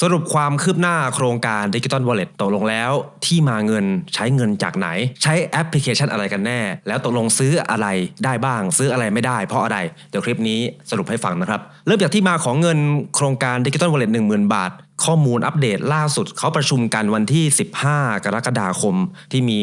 สรุปความคืบหน้าโครงการดิจิ t a ลวอลเล็ตตกลงแล้ว ที่มาเงินใช้เงินจากไหน ใช้แอปพลิเคชันอะไรกันแน่ แล้วตกลงซื้ออะไรได้บ้าง ซื้ออะไรไม่ได้เพราะอะไร เดี๋ยวคลิปนี้สรุปให้ฟังนะครับ เริ่มจากที่มาของเงินโครงการดิจิ t a ลวอลเล็ตหนึ่งหมื่นบาทข้อมูลอัปเดตล่าสุดเขาประชุมกันวันที่ 15 กรกฎาคม ที่มี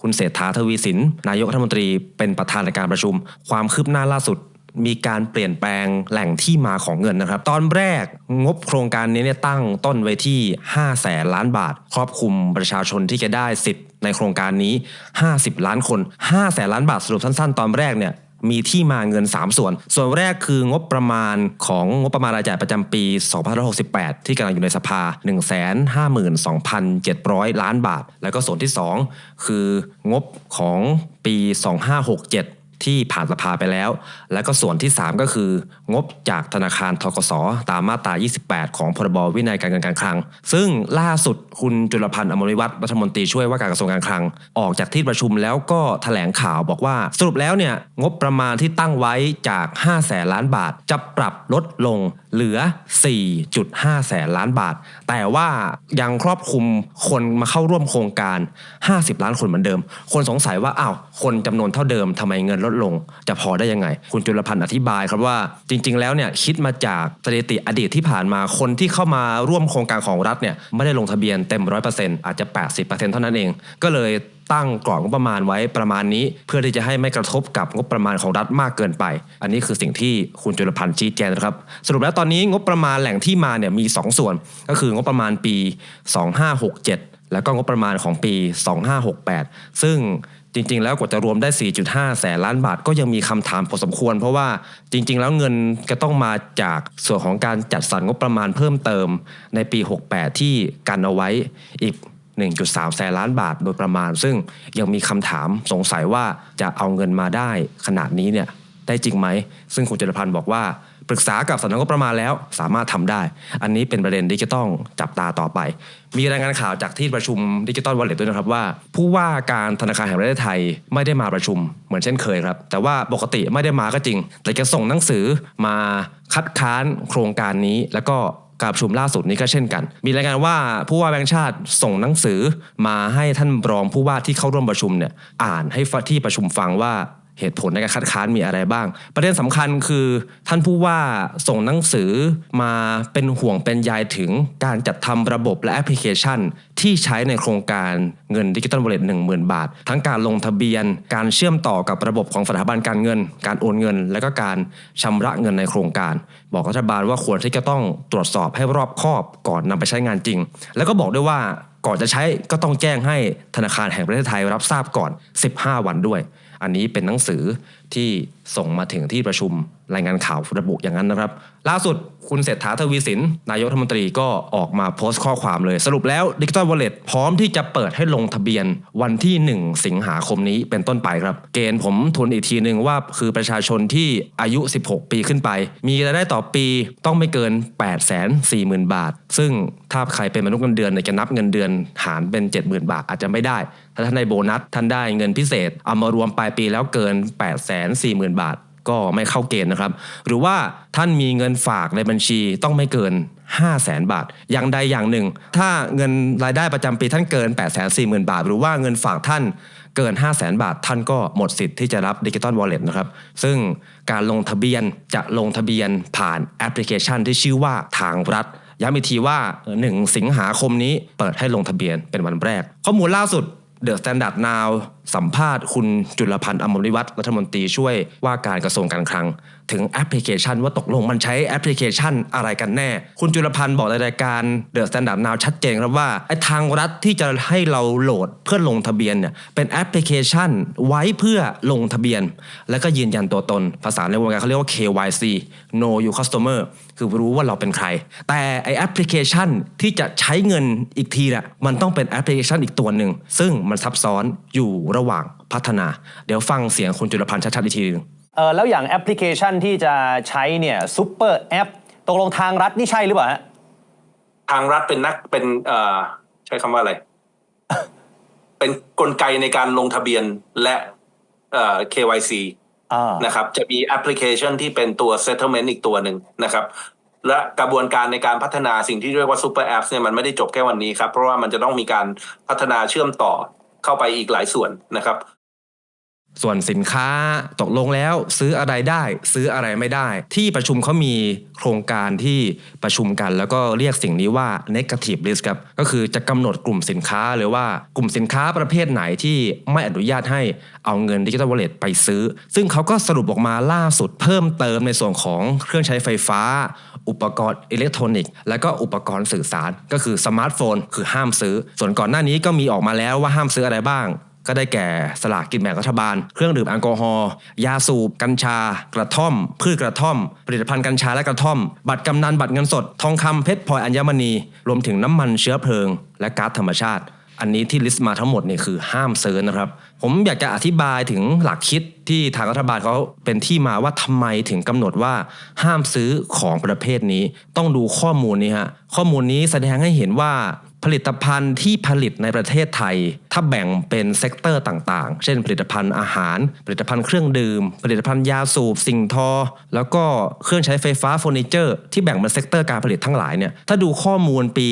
คุณเศรษฐาทวีสิน นายกรัฐมนตรีเป็นประธานในการประชุม ความคืบหน้าล่าสุด มีการเปลี่ยนแปลงแหล่งที่มาของเงินนะครับ ตอนแรกงบโครงการนี้เนี่ยตั้งต้นไว้ที่ 5 แสนล้านบาท ครอบคลุมประชาชนที่จะได้สิทธิ์ในโครงการนี้ 50 ล้านคน 5 แสนล้านบาทสรุปสั้นๆ ตอนแรกเนี่ยมีที่มาเงิน 3 ส่วน ส่วนแรกคืองบประมาณของงบประมาณรายจ่ายประจำปี 2568 ที่กำลังอยู่ในสภา 152,700 ล้านบาท แล้วก็ส่วนที่ 2 คืองบของปี 2567 ที่ผ่านสภาไปแล้ว แล้วก็ส่วนที่ 3 ก็คือ งบจากธนาคารทกสตามมาตรา 28 ของพรบวินัยการเงินการคลัง ซึ่งล่าสุดคุณจุลพันธ์อมริวัฒน์รัฐมนตรีช่วยว่าการกระทรวงการคลัง ออกจากที่ประชุมแล้วก็แถลงข่าวบอกว่าสรุปแล้วเนี่ยงบประมาณที่ตั้งไว้จาก 5 แสนล้านบาท จะปรับลดลงเหลือ 4.5 แสนล้านบาท แต่ว่ายังครอบคลุมคนมาเข้าร่วมโครงการ 50 ล้านคนเหมือนเดิม คนสงสัยว่าอ้าวคนจำนวนเท่าเดิมทำไมเงินลดลงจะพอได้ยังไง คุณจุลพันธ์อธิบายครับว่าจริง ๆ แล้วเนี่ยคิดมาจากสถิติอดีตที่ผ่านมาคนที่เข้ามาร่วมโครงการของรัฐเนี่ยไม่ได้ลงทะเบียนเต็มร้อยเปอาจจะ 80%เท่านั้นเอง ก็เลย ตั้งกรอบงบประมาณไว้ประมาณนี้ เพื่อที่จะให้ไม่กระทบกับงบประมาณของรัฐมากเกินไป อันนี้คือสิ่งที่คุณจุลพันธ์ชี้แจงนะครับ สรุปแล้วตอนนี้งบประมาณแหล่งที่มาเนี่ยมี 2 ส่วน ก็คืองบประมาณปี 2567 แล้วก็งบประมาณของปี 2568 ซึ่งจริง ๆ แล้วกว่าจะรวมได้ 4.5 แสนล้านบาทก็ยังมีคำถามพอสมควร เพราะว่าจริง ๆ แล้วเงินก็ต้องมาจากส่วนของการจัดสรรงบประมาณเพิ่มเติมในปี 68 ที่กันเอาไว้อีก 1.3 แสนล้านบาทโดยประมาณ ซึ่งยังมีคำถามสงสัยว่าจะเอาเงินมาได้ขนาดนี้เนี่ยได้จริงไหม ซึ่งคุณจรพันธ์บอกว่าปรึกษากับสำนักงบประมาณแล้วสามารถทำได้ อันนี้เป็นประเด็นที่จะต้องจับตาต่อไป มีรายงานข่าวจากที่ประชุมดิจิ t a ลวอลเล็ตด้วยนะครับว่า ผู้ว่าการธนาคารแห่งประเทศไทยไม่ได้มาประชุมเหมือนเช่นเคยครับ แต่ว่าปกติไม่ได้มาก็จริง แต่จะส่งหนังสือมาคัดค้านโครงการนี้แล้วก็ การประชุมล่าสุดนี้ก็เช่นกัน มีรายงานว่าผู้ว่าแบงค์ชาติส่งหนังสือมาให้ท่านรองผู้ว่าที่เข้าร่วมประชุมเนี่ยอ่านให้ที่ประชุมฟังว่า เหตุผลในการคัดค้านมีอะไรบ้าง ประเด็นสำคัญคือท่านผู้ว่าส่งหนังสือมาเป็นห่วงเป็นใยถึงการจัดทำระบบและแอปพลิเคชัน ที่ใช้ในโครงการเงินดิจิตอลวอลเล็ตหนึ่งหมื่นบาท ทั้งการลงทะเบียน การเชื่อมต่อกับระบบของสถาบันการเงิน การโอนเงิน และก็การชำระเงินในโครงการ บอกรัฐบาลว่าควรที่จะต้องตรวจสอบให้รอบคอบก่อนนำไปใช้งานจริง แล้วก็บอกด้วยว่าก่อนจะใช้ก็ต้องแจ้งให้ธนาคารแห่งประเทศไทยรับทราบก่อน 15 วันด้วย อันนี้เป็นหนังสือที่ส่งมาถึงที่ประชุมรายงานข่าวระบุอย่างนั้นนะครับ ล่าสุดคุณเศรษฐาทวีสิน นายกรัฐมนตรีก็ออกมาโพสต์ข้อความเลย สรุปแล้วดิจิ t a ลวอลเล็ตพร้อมที่จะเปิดให้ลงทะเบียนวันที่ 1 สิงหาคมนี้เป็นต้นไปครับ เกณฑ์ผมทวนอีกทีหนึ่งว่าคือประชาชนที่อายุ 16 ปีขึ้นไป มีรายได้ต่อปีต้องไม่เกิน 8 4 0 0 0 0 บาท ซึ่งถ้าใครเป็นมนุษย์เงินเดือนจะนับเงินเดือนหารเป็น 70,000 บาทอาจจะไม่ได้ถ้าท่านได้โบนัสท่านได้เงินพิเศษเอามารวมปลายปีแล้วเกิน8 4 0 0 0 0 บาท ก็ไม่เข้าเกณฑ์นะครับ หรือว่าท่านมีเงินฝากในบัญชีต้องไม่เกิน 5 0 0แสนบาท อย่างใดอย่างหนึ่ง ถ้าเงินรายได้ประจำปีท่านเกิน 8 4 0 0 0 0 บาท หรือว่าเงินฝากท่านเกิน 5 0 0แสนบาท ท่านก็หมดสิทธิ์ที่จะรับดิจิ t a ลวอลเล็ตนะครับซึ่งการลงทะเบียนจะลงทะเบียนผ่านแอปพลิเคชันที่ชื่อว่าทางรัฐย้ำอีกทีว่า 1 สิงหาคมนี้เปิดให้ลงทะเบียนเป็นวันแรก ข้อมูลล่าสุดเดอะ สัมภาษณ์คุณจุลพันธ์อมรวิวัฒน์รัฐมนตรีช่วยว่าการกระทรวงการคลัง ถึงแอปพลิเคชันว่าตกลงมันใช้แอปพลิเคชันอะไรกันแน่ คุณจุลพันธ์บอกในรายการเดอะสแตนดาร์ดนาวชัดเจนครับว่าไอ้ทางรัฐที่จะให้เราโหลดเพื่อลงทะเบียนเนี่ยเป็นแอปพลิเคชันไว้เพื่อลงทะเบียน แล้วก็ยืนยันตัวตน ภาษาในวงการเขาเรียกว่า KYC Know Your Customer คือรู้ว่าเราเป็นใคร แต่ไอแอปพลิเคชันที่จะใช้เงินอีกทีน่ะมันต้องเป็นแอปพลิเคชันอีกตัวหนึ่งซึ่งมันซับซ้อนอยู่ระหว่างพัฒนา เดี๋ยวฟังเสียงคุณจุลพันธ์ชัดๆอีกทีหนึงเออแล้วอย่างแอปพลิเคชันที่จะใช้เนี่ยซูเปอร์แอปตกลงทางรัฐนี่ใช่หรือเปล่าฮะทางรัฐเป็นนักเป็นเอ่อใช้คำว่าอะไร เป็นกลไกในการลงทะเบียนและเอ่อ KYC อ่านะครับจะมีแอปพลิเคชันที่เป็นตัว settlement อีกตัวหนึ่งนะครับ และกระบวนการในการพัฒนาสิ่งที่เรียกว่าซูเปอร์แอปเนี่ยมันไม่ได้จบแค่วันนี้ครับ เพราะว่ามันจะต้องมีการพัฒนาเชื่อมต่อ เข้าไปอีกหลายส่วนนะครับ ส่วนสินค้าตกลงแล้วซื้ออะไรได้ซื้ออะไรไม่ได้ ที่ประชุมเขามีโครงการที่ประชุมกัน แล้วก็เรียกสิ่งนี้ว่า negative list ครับก็คือจะกำหนดกลุ่มสินค้าหรือว่ากลุ่มสินค้าประเภทไหนที่ไม่อนุญาตให้เอาเงินดิจิทัลวอลเล็ตไปซื้อ ซึ่งเขาก็สรุปออกมาล่าสุดเพิ่มเติมในส่วนของเครื่องใช้ไฟฟ้า อุปกรณ์อิเล็กทรอนิกส์และก็อุปกรณ์สื่อสาร ก็คือสมาร์ทโฟน คือห้ามซื้อ ส่วนก่อนหน้านี้ก็มีออกมาแล้วว่าห้ามซื้ออะไรบ้าง ก็ได้แก่สลากกินแบ่งรัฐบาล เครื่องดื่มแอลกอฮอล์ยาสูบ กัญชา กระท่อม พืชกระท่อม ผลิตภัณฑ์กัญชาและกระท่อม บัตรกำนันบัตรเงินสด ทองคำเพชรพลอยอัญมณี รวมถึงน้ำมันเชื้อเพลิง และก๊าซธรรมชาติ อันนี้ที่ลิสต์มาทั้งหมดนี่คือห้ามเซื้อนะครับ ผมอยากจะอธิบายถึงหลักคิดที่ทางรัฐบาลเขาเป็นที่มาว่าทำไมถึงกำหนดว่าห้ามซื้อของประเภทนี้ ต้องดูข้อมูลนี้ฮะข้อมูลนี้แสดงให้เห็นว่า ผลิตภัณฑ์ที่ผลิตในประเทศไทย ถ้าแบ่งเป็นเซกเตอร์ต่างๆ เช่น ผลิตภัณฑ์อาหาร ผลิตภัณฑ์เครื่องดื่ม ผลิตภัณฑ์ยาสูบสิ่งทอ แล้วก็เครื่องใช้ไฟฟ้าเฟอร์นิเจอร์ที่แบ่งเป็นเซกเตอร์การผลิตทั้งหลายเนี่ยถ้าดูข้อมูลปี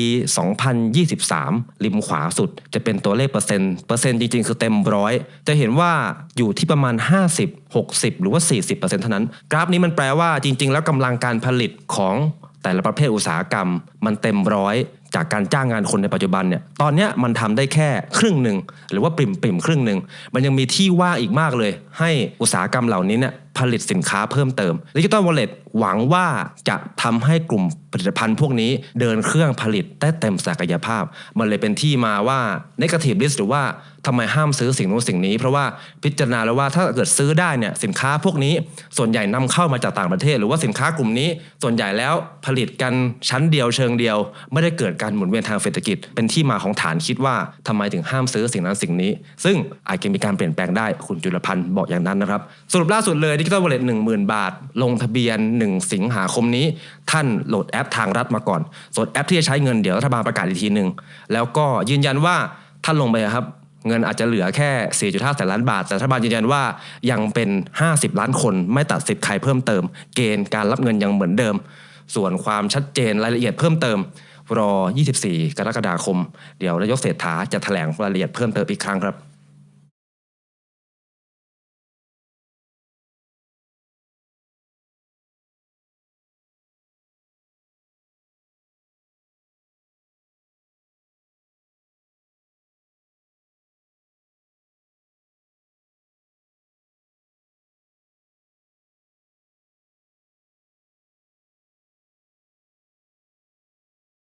2023 ริมขวาสุด จะเป็นตัวเลขเปอร์เซ็นต์เปอร์เซ็นต์จริงๆ คือเต็มร้อยจะเห็นว่าอยู่ที่ประมาณ 50 60 หรือว่า 40%เท่านั้น กราฟนี้มันแปลว่าจริง ๆ แล้วกำลังการผลิตของแต่ละประเภทอุตสาหกรรมมันเต็มร้อย จากการจ้างงานคนในปัจจุบันเนี่ยตอนนี้มันทำได้แค่ครึ่งหนึ่งหรือว่าปริมปริมครึ่งหนึ่งมันยังมีที่ว่างอีกมากเลย ให้อุตสาหกรรมเหล่านี้เนี่ยผลิตสินค้าเพิ่มเติมดิจิ t a ลวอลเล็ตหวังว่าจะทำให้กลุ่มผลิตภัณฑ์พวกนี้เดินเครื่องผลิตได้เต็มศักยภาพ มันเลยเป็นที่มาว่า negative list หรือว่าทำไมห้ามซื้อสิ่งนู้นสิ่งนี้ เพราะว่าพิจารณาแล้วว่าถ้าเกิดซื้อได้เนี่ยสินค้าพวกนี้ส่วนใหญ่นำเข้ามาจากต่างประเทศ หรือว่าสินค้ากลุ่มนี้ส่วนใหญ่แล้วผลิตกันชั้นเดียวเชิงเดียว ไม่ได้เกิดการการหมุนเวียนทางเศรษฐกิจ เป็นที่มาของฐานคิดว่าทำไมถึงห้ามซื้อสิ่งนั้นสิ่งนี้ ซึ่งอาจจะมีการเปลี่ยนแปลงได้คุณจุลพันธ์บอกอย่างนั้นนะครับ สรุปล่าสุดเลยดิจิทัลวอลเล็ตหนึ่งหมื่นบาท ลงทะเบียน 1 สิงหาคมนี้ ท่านโหลดแอปทางรัฐมาก่อนส่วนแอปที่จะใช้เงินเดี๋ยวรัฐบาลประกาศอีกทีหนึ่งแล้วก็ยืนยันว่าท่านลงไปครับเงินอาจจะเหลือแค่ 4.5 แสนล้านบาท แต่รัฐบาลยืนยันว่ายังเป็น 50 ล้านคนไม่ตัดสิทธิ์ใครเพิ่มเติม เกณฑ์การรับเงินยังเหมือนเดิม ส่วนความชัดเจนรายละเอียดเพิ่มเติม รอ 24 กรกฎาคม เดี๋ยวนายกเศรษฐาจะแถลงรายละเอียดเพิ่มเติมอีกครั้งครับ